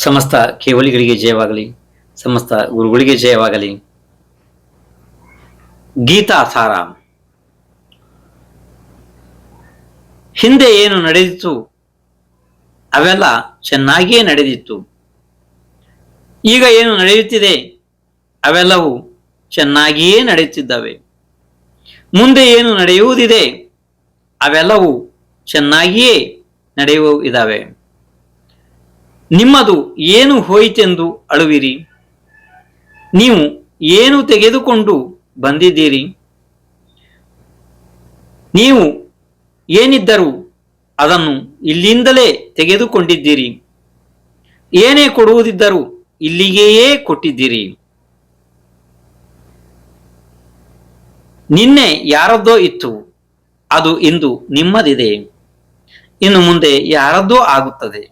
ಸಮಸ್ತ ಕೇವಲಿಗಳಿಗೆ ಜಯವಾಗಲಿ, ಸಮಸ್ತ ಗುರುಗಳಿಗೆ ಜಯವಾಗಲಿ. ಗೀತಾ ಸಾರ ಹಿಂದೆ ಏನು ನಡೆದಿತ್ತು? ಅವೆಲ್ಲ ಚೆನ್ನಾಗಿಯೇ ನಡೆದಿತ್ತು. ಈಗ ಏನು ನಡೆಯುತ್ತಿದೆ? ಅವೆಲ್ಲವೂ ಚೆನ್ನಾಗಿಯೇ ನಡೆಯುತ್ತಿದ್ದಾವೆ. ಮುಂದೆ ಏನು ನಡೆಯುವುದಿದೆ? ಅವೆಲ್ಲವೂ ಚೆನ್ನಾಗಿಯೇ ನಡೆಯುವ ಇದ್ದಾವೆ. ನಿಮ್ಮದು ಏನು ಹೋಯಿತೆಂದು ಅಳುವಿರಿ. ನೀವು ಏನು ತೆಗೆದುಕೊಂಡು ಬಂದಿದ್ದೀರಿ. ನೀವು ಏನಿದ್ದರೂ ಅದನ್ನು ಇಲ್ಲಿಂದಲೇ ತೆಗೆದುಕೊಂಡಿದ್ದೀರಿ. ಏನೇ ಕೊಡುವುದಿದ್ದರೂ ಇಲ್ಲಿಗೆಯೇ ಕೊಟ್ಟಿದ್ದೀರಿ. ನಿನ್ನೆ ಯಾರದ್ದೋ ಇತ್ತು, ಅದು ಇಂದು ನಿಮ್ಮದಿದೆ. ಇನ್ನು ಮುಂದೆ ಯಾರದ್ದೋ ಆಗುತ್ತದೆ.